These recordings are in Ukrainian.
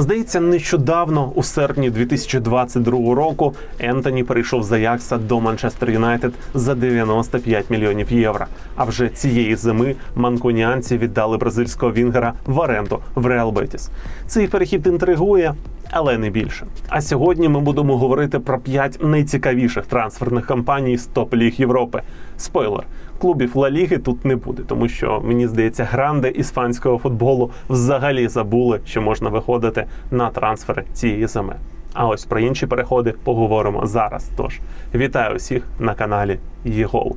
Здається, нещодавно, у серпні 2022 року, Ентоні перейшов з Аякса до Манчестер Юнайтед за 95 мільйонів євро. А вже цієї зими манкуніанці віддали бразильського вінгера в оренду в Реал Бетіс. Цей перехід інтригує. Але не більше. А сьогодні ми будемо говорити про п'ять найцікавіших трансферних кампаній з топ-ліг Європи. Спойлер, клубів Ла Ліги тут не буде, тому що мені здається, гранди іспанського футболу взагалі забули, що можна виходити на трансфери цієї зими. А ось про інші переходи поговоримо зараз. Тож вітаю усіх на каналі ЄГОЛ.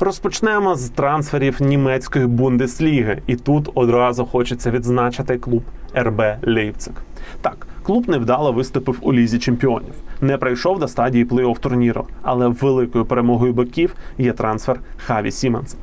Розпочнемо з трансферів німецької бундесліги, і тут одразу хочеться відзначити клуб РБ Лейпциг. Так, клуб невдало виступив у лізі чемпіонів, не прийшов до стадії плей-офф турніру, але великою перемогою боків є трансфер Хаві Сіменса.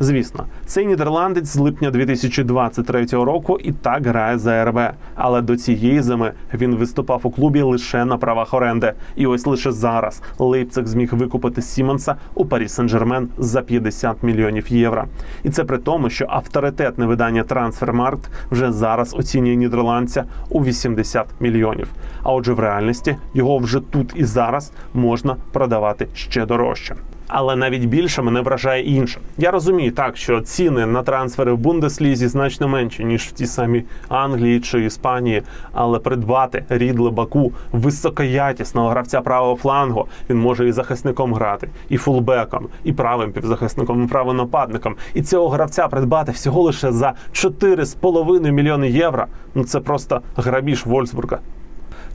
Звісно, цей нідерландець з липня 2023 року і так грає за РБ, але до цієї зими він виступав у клубі лише на правах оренди. І ось лише зараз Лейпциг зміг викупити Сімонса у Парі Сен-Жермен за 50 мільйонів євро. І це при тому, що авторитетне видання Трансфермаркт вже зараз оцінює нідерландця у 80 мільйонів. А отже, в реальності його вже тут і зараз можна продавати ще дорожче. Але навіть більше мене вражає інше. Я розумію так, що ціни на трансфери в Бундеслізі значно менші ніж в тій самій Англії чи Іспанії. Але придбати Рідле Баку високоякісного гравця правого флангу він може і захисником грати, і фулбеком, і правим півзахисником, і правим нападником. І цього гравця придбати всього лише за 4,5 мільйони євро. Ну це просто грабіж Вольсбурга.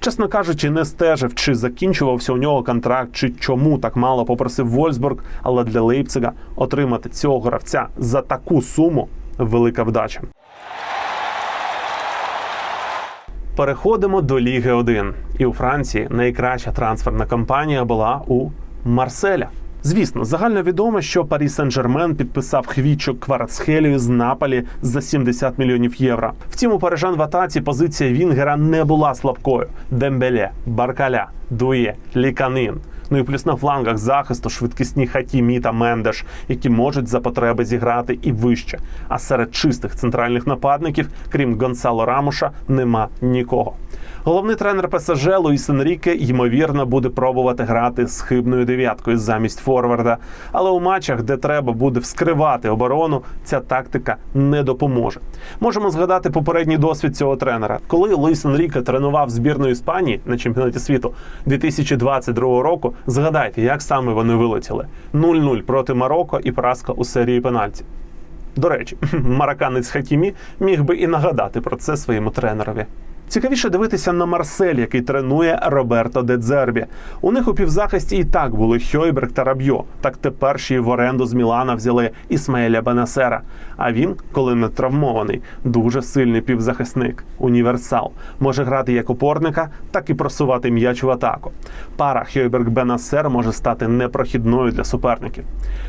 Чесно кажучи, не стежив, чи закінчувався у нього контракт, чи чому так мало попросив Вольсбург, але для Лейпцига отримати цього гравця за таку суму велика вдача. Переходимо до Ліги 1. І у Франції найкраща трансферна кампанія була у Марселя. Звісно, загально відомо, що Парі Сен-Жермен підписав хвічок Кварацхелію з Наполі за 70 мільйонів євро. Втім, у парижан в атаці позиція Вінгера не була слабкою: Дембеле, Баркаля, Дує, Ліканин. Ну і плюс на флангах захисту швидкісні Хатімі та Мендеш, які можуть за потреби зіграти і вище. А серед чистих центральних нападників, крім Гонсало Рамуша, нема нікого. Головний тренер ПСЖ Луїс Енріке ймовірно буде пробувати грати з хибною дев'яткою замість форварда. Але у матчах, де треба буде вскривати оборону, ця тактика не допоможе. Можемо згадати попередній досвід цього тренера, коли Луїс Енріке тренував збірну Іспанії на чемпіонаті світу 2022 року. Згадайте, як саме вони вилетіли: 0-0 проти Марокко і поразка у серії пенальті. До речі, мараканець Хакімі міг би і нагадати про це своєму тренерові. Цікавіше дивитися на Марсель, який тренує Роберто Дедзербі. У них у півзахисті і так були Хьойберг та Рабьо. Так тепер ще й в оренду з Мілана взяли Ісмаеля Бенасера. А він, коли не травмований, дуже сильний півзахисник, універсал. Може грати як опорника, так і просувати м'яч в атаку. Пара Хьойберг Бенасер може стати непрохідною для суперників.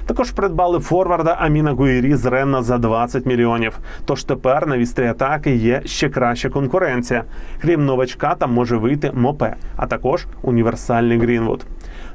Також придбали форварда Аміна Гуєрі з Ренна за 20 мільйонів. Тож тепер на вістрі атаки є ще краща конкуренція. Крім новачка, там може вийти Мопе, а також універсальний Грінвуд.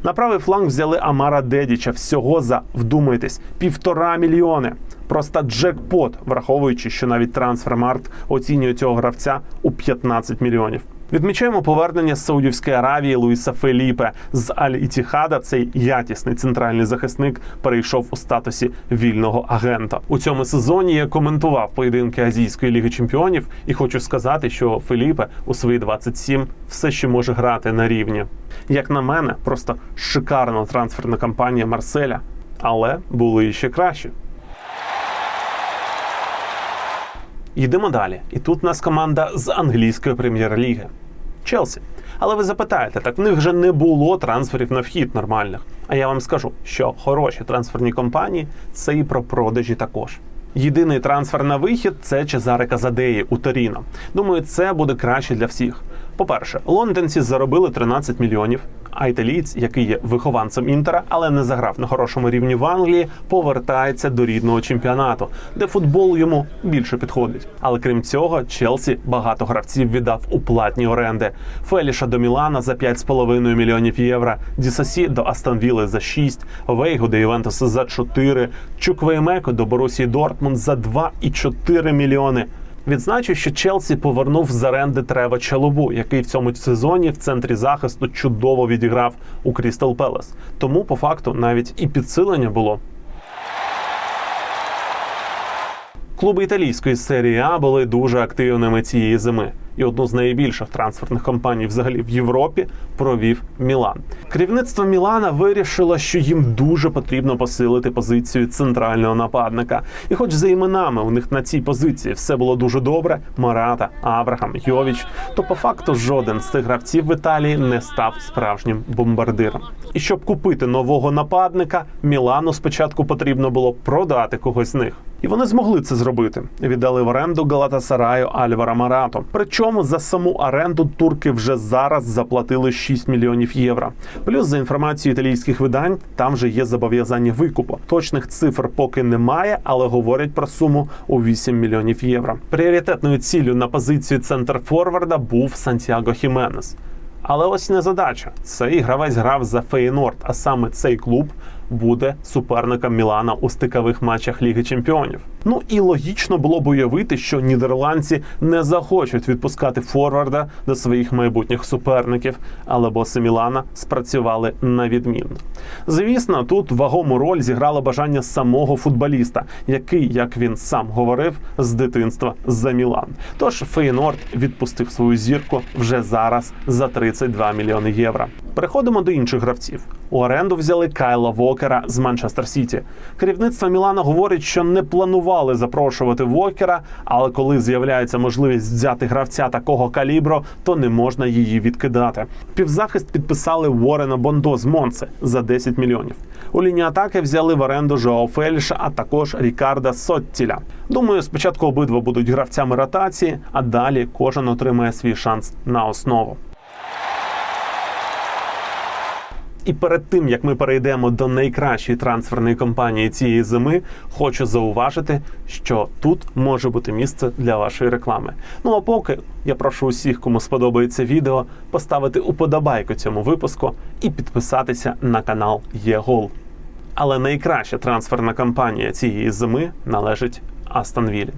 На правий фланг взяли Амара Дедіча всього за вдумайтесь півтора мільйони. Просто джекпот, враховуючи, що навіть трансфермарт оцінює цього гравця у 15 мільйонів. Відмічаємо повернення з Саудівської Аравії Луїса Феліпе з Аль-Ітіхада. Цей якісний центральний захисник перейшов у статусі вільного агента. У цьому сезоні я коментував поєдинки Азійської ліги чемпіонів і хочу сказати, що Феліпе у свої 27 все ще може грати на рівні. Як на мене, просто шикарна трансферна кампанія Марселя, але були ще кращі. Йдемо далі. І тут у нас команда з англійської прем'єр-ліги Челсі. Але ви запитаєте, так в них вже не було трансферів на вхід нормальних. А я вам скажу, що хороші трансферні компанії це і про продажі також. Єдиний трансфер на вихід це Чезаре Казадеї у Торіно. Думаю, це буде краще для всіх. По-перше, лондонці заробили 13 мільйонів. А який є вихованцем інтера, але не заграв на хорошому рівні в Англії, повертається до рідного чемпіонату, де футбол йому більше підходить. Але крім цього, Челсі багато гравців віддав у платні оренди. Феліша до Мілана за 5,5 мільйонів євро, Дісасі до Астон Вілли за 6, Вейгу до Ювентуса за 4, Чуквеймеко до Борусії Дортмунд за 2,4 мільйони. Відзначу, що Челсі повернув з оренди Трева Чалубу, який в цьому сезоні в центрі захисту чудово відіграв у Крістал Пелес. Тому, по факту, навіть і підсилення було. Клуби італійської серії А були дуже активними цієї зими, і одну з найбільших трансферних компаній взагалі в Європі провів Мілан. Керівництво Мілана вирішило, що їм дуже потрібно посилити позицію центрального нападника. І, хоч за іменами у них на цій позиції все було дуже добре, Марата, Абрахам, Йовіч, то по факту жоден з цих гравців в Італії не став справжнім бомбардиром. І щоб купити нового нападника, Мілану спочатку потрібно було продати когось з них. І вони змогли це зробити. Віддали в оренду Галатасараю Альвара Марато. Причому за саму оренду турки вже зараз заплатили 6 мільйонів євро. Плюс за інформацією італійських видань, там вже є зобов'язання викупу. Точних цифр поки немає, але говорять про суму у 8 мільйонів євро. Пріоритетною ціллю на позицію центр форварда був Сантьяго Хіменес. Але ось не задача. Цей гравець грав за Фейнорд, а саме цей клуб буде суперником Мілана у стикових матчах Ліги Чемпіонів. Ну і логічно було б уявити, що нідерландці не захочуть відпускати форварда до своїх майбутніх суперників, але боси Мілана спрацювали на відмінно. Звісно, тут вагому роль зіграло бажання самого футболіста, який, як він сам говорив, з дитинства за Мілан. Тож Фейнорд відпустив свою зірку вже зараз за 32 мільйони євро. Переходимо до інших гравців. У оренду взяли Кайла Вокера з Манчестер Сіті. Керівництво Мілана говорить, що не планували запрошувати Вокера, але коли з'являється можливість взяти гравця такого калібру, то не можна її відкидати. Півзахист підписали Уоррена Бондо з Монце за 10 мільйонів. У лінії атаки взяли в оренду Жоао Феліша, а також Рікарда Соттіля. Думаю, спочатку обидва будуть гравцями ротації, а далі кожен отримає свій шанс на основу. І перед тим як ми перейдемо до найкращої трансферної кампанії цієї зими, хочу зауважити, що тут може бути місце для вашої реклами. Ну а поки я прошу усіх, кому сподобається відео, поставити уподобайку цьому випуску і підписатися на канал ЄГОЛ. Але найкраща трансферна кампанія цієї зими належить Астон Віллі.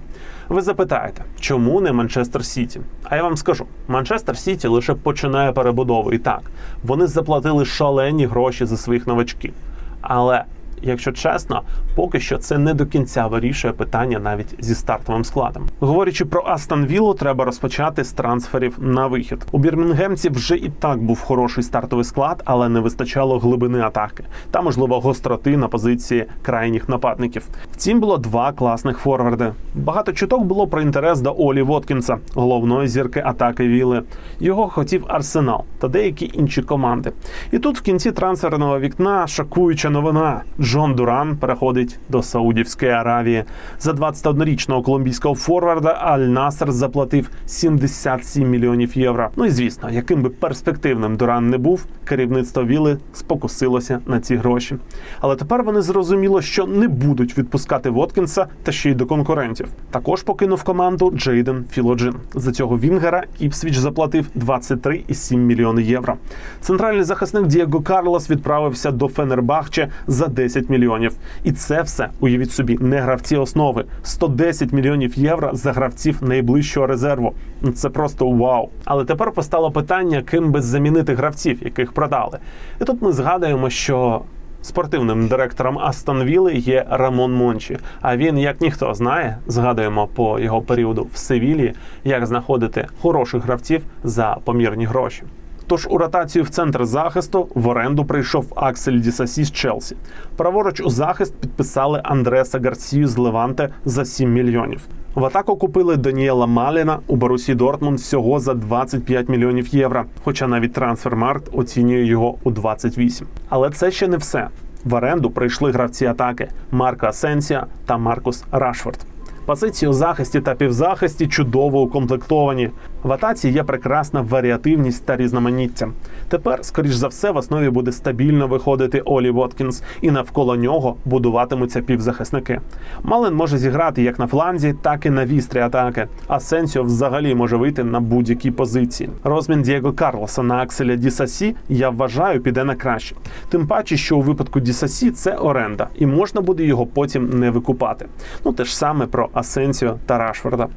Ви запитаєте, чому не Манчестер Сіті? А я вам скажу: Манчестер Сіті лише починає перебудову. І так, вони заплатили шалені гроші за своїх новачків. Але якщо чесно, поки що це не до кінця вирішує питання навіть зі стартовим складом. Говорячи про Астон Віллу, треба розпочати з трансферів на вихід. У бірмінгемців вже і так був хороший стартовий склад, але не вистачало глибини атаки та, можливо, гостроти на позиції крайніх нападників. Втім, було два класних форварди. Багато чуток було про інтерес до Олі Воткінса, головної зірки атаки Віли. Його хотів Арсенал та деякі інші команди. І тут в кінці трансферного вікна шокуюча новина. Джон Дуран переходить до Саудівської Аравії. За 21-річного колумбійського форварда Аль Насер заплатив 77 мільйонів євро. Ну і звісно, яким би перспективним Дуран не був, керівництво Віли спокусилося на ці гроші. Але тепер вони зрозуміло, що не будуть відпускати Воткінса та ще й до конкурентів. Також покинув команду Джейден Філоджин. За цього Вінгера Іпсвіч заплатив 23,7 мільйони євро. Центральний захисник Дієго Карлос відправився до Фенербахче за 10 мільйонів. І це все уявіть собі не гравці основи. 110 мільйонів євро за гравців найближчого резерву. Це просто вау. Але тепер постало питання, ким би замінити гравців, яких продали. І тут ми згадуємо, що. Спортивним директором Астон Вілли є Рамон Мончі. А він, як ніхто знає, згадуємо по його періоду в Севілі, як знаходити хороших гравців за помірні гроші. Тож у ротацію в центр захисту в оренду прийшов Аксель Дісасі з Челсі. Праворуч у захист підписали Андреса Гарсію з Леванте за 7 мільйонів. В атаку купили Даніела Маліна у Борусі Дортмунд всього за 25 мільйонів євро. Хоча навіть трансфермаркт оцінює його у 28. Але це ще не все. В оренду прийшли гравці атаки Марко Асенсія та Маркус Рашфорд. Позиції у захисті та півзахисті чудово укомплектовані. В атаці є прекрасна варіативність та різноманіття. Тепер, скоріш за все, в основі буде стабільно виходити Олі Воткінс, і навколо нього будуватимуться півзахисники. Малин може зіграти як на фланзі, так і на вістрі атаки. Асенсіо взагалі може вийти на будь-які позиції. Розмін Дієго Карлоса на Акселя Дісасі я вважаю піде на краще. Тим паче, що у випадку Дісасі це оренда, і можна буде його потім не викупати. Ну те ж саме про Асенсіо та Рашфорда.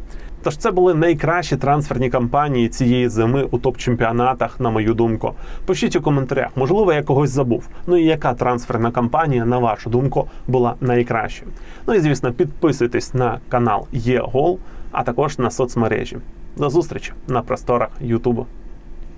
Тож це були найкращі трансферні кампанії цієї зими у топ-чемпіонатах, на мою думку. Пишіть у коментарях, можливо, я когось забув. Ну і яка трансферна кампанія, на вашу думку, була найкращою? Ну і звісно, підписуйтесь на канал ЄГОЛ, а також на соцмережі. До зустрічі на просторах Ютубу.